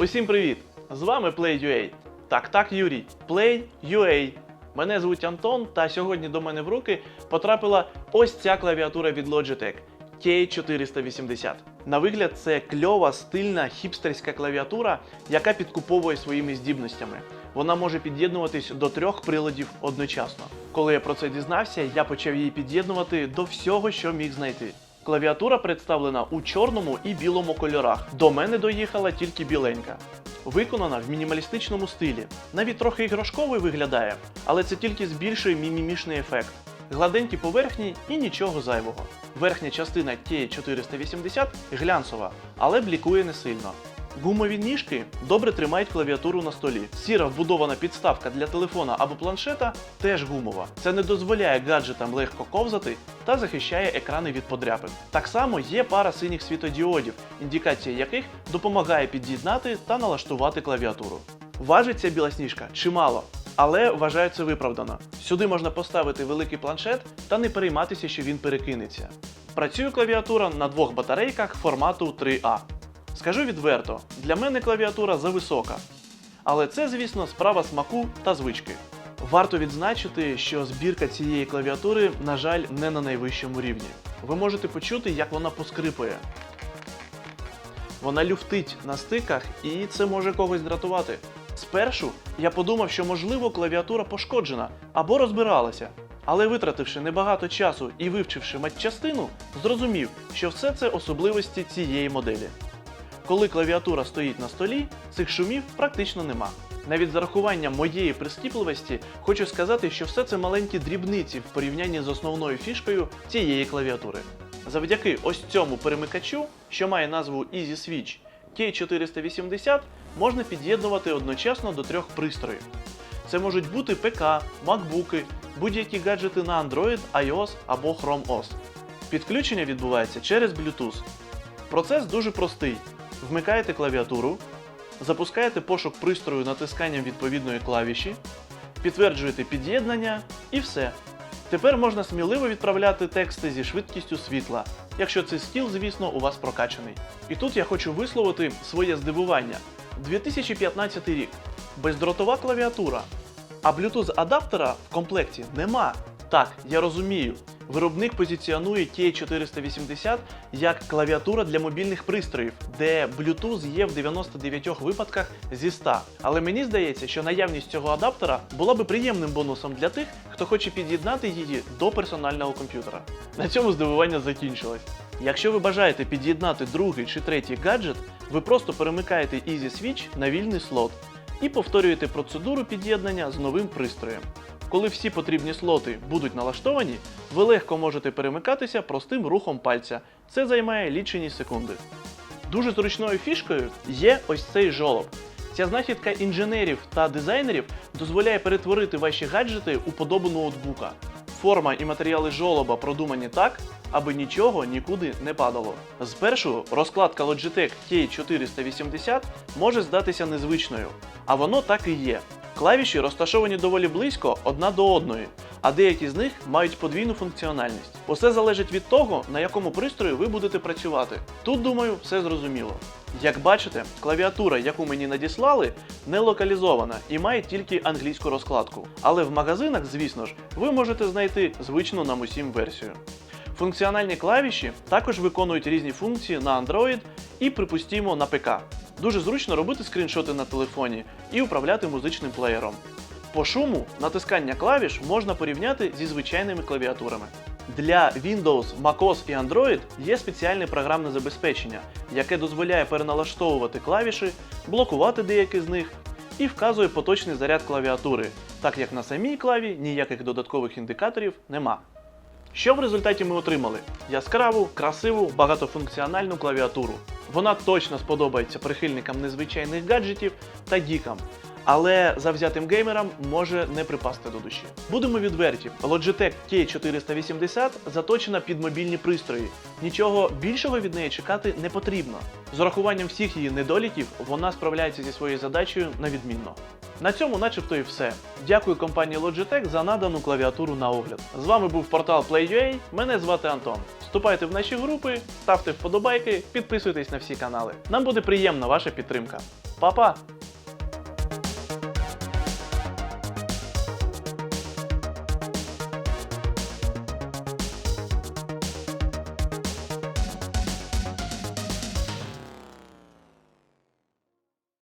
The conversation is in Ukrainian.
Усім привіт! З вами Play.ua. Так, так, Юрій. Play.ua. Мене звуть Антон, та сьогодні до мене в руки потрапила ось ця клавіатура від Logitech K480. На вигляд, це кльова, стильна, хіпстерська клавіатура, яка підкуповує своїми здібностями. Вона може під'єднуватись до трьох приладів одночасно. Коли я про це дізнався, я почав її під'єднувати до всього, що міг знайти. Клавіатура представлена у чорному і білому кольорах. До мене доїхала тільки біленька. Виконана в мінімалістичному стилі. Навіть трохи іграшковий виглядає, але це тільки збільшує мімімішний ефект. Гладенькі поверхні і нічого зайвого. Верхня частина T480 глянцева, але блікує не сильно. Гумові ніжки добре тримають клавіатуру на столі. Сіра вбудована підставка для телефона або планшета теж гумова. Це не дозволяє гаджетам легко ковзати та захищає екрани від подряпин. Так само є пара синіх світодіодів, індикація яких допомагає під'єднати та налаштувати клавіатуру. Важить ця білосніжка чимало, але вважаю це виправдано. Сюди можна поставити великий планшет та не перейматися, що він перекинеться. Працює клавіатура на двох батарейках формату 3А. Скажу відверто, для мене клавіатура зависока. Але це, звісно, справа смаку та звички. Варто відзначити, що збірка цієї клавіатури, на жаль, не на найвищому рівні. Ви можете почути, як вона поскрипує. Вона люфтить на стиках, і це може когось дратувати. Спершу я подумав, що можливо клавіатура пошкоджена або розбиралася. Але витративши небагато часу і вивчивши матчастину, зрозумів, що все це особливості цієї моделі. Коли клавіатура стоїть на столі, цих шумів практично нема. Навіть з зарахуванням моєї прискіпливості хочу сказати, що все це маленькі дрібниці в порівнянні з основною фішкою цієї клавіатури. Завдяки ось цьому перемикачу, що має назву Easy Switch, K480 можна під'єднувати одночасно до трьох пристроїв. Це можуть бути ПК, макбуки, будь-які гаджети на Android, iOS або Chrome OS. Підключення відбувається через Bluetooth. Процес дуже простий. Вмикаєте клавіатуру, запускаєте пошук пристрою натисканням відповідної клавіші, підтверджуєте під'єднання і все. Тепер можна сміливо відправляти тексти зі швидкістю світла, якщо цей скіл, звісно, у вас прокачаний. І тут я хочу висловити своє здивування. 2015 рік. Бездротова клавіатура. А Bluetooth адаптера в комплекті нема. Так, я розумію. Виробник позиціонує K480 як клавіатура для мобільних пристроїв, де Bluetooth є в 99 випадках зі 100. Але мені здається, що наявність цього адаптера була би приємним бонусом для тих, хто хоче під'єднати її до персонального комп'ютера. На цьому здивування закінчилось. Якщо ви бажаєте під'єднати другий чи третій гаджет, ви просто перемикаєте Easy Switch на вільний слот і повторюєте процедуру під'єднання з новим пристроєм. Коли всі потрібні слоти будуть налаштовані, ви легко можете перемикатися простим рухом пальця. Це займає лічені секунди. Дуже зручною фішкою є ось цей жолоб. Ця знахідка інженерів та дизайнерів дозволяє перетворити ваші гаджети у подобу ноутбука. Форма і матеріали жолоба продумані так, аби нічого нікуди не падало. Спершу розкладка Logitech K480 може здатися незвичною, а воно так і є. Клавіші розташовані доволі близько одна до одної, а деякі з них мають подвійну функціональність. Усе залежить від того, на якому пристрої ви будете працювати. Тут, думаю, все зрозуміло. Як бачите, клавіатура, яку мені надіслали, не локалізована і має тільки англійську розкладку. Але в магазинах, звісно ж, ви можете знайти звичну нам усім версію. Функціональні клавіші також виконують різні функції на Android і, припустімо, на ПК. Дуже зручно робити скріншоти на телефоні і управляти музичним плеєром. По шуму натискання клавіш можна порівняти зі звичайними клавіатурами. Для Windows, MacOS і Android є спеціальне програмне забезпечення, яке дозволяє переналаштовувати клавіші, блокувати деякі з них і вказує поточний заряд клавіатури, так як на самій клаві ніяких додаткових індикаторів нема. Що в результаті ми отримали? Яскраву, красиву, багатофункціональну клавіатуру. Вона точно сподобається прихильникам незвичайних гаджетів та гікам, але завзятим геймерам може не припасти до душі. Будемо відверті, Logitech K480 заточена під мобільні пристрої. Нічого більшого від неї чекати не потрібно. З урахуванням всіх її недоліків вона справляється зі своєю задачею на відмінно. На цьому начебто і все. Дякую компанії Logitech за надану клавіатуру на огляд. З вами був портал Play.ua, мене звати Антон. Вступайте в наші групи, ставте вподобайки, підписуйтесь на всі канали. Нам буде приємна ваша підтримка. Па-па!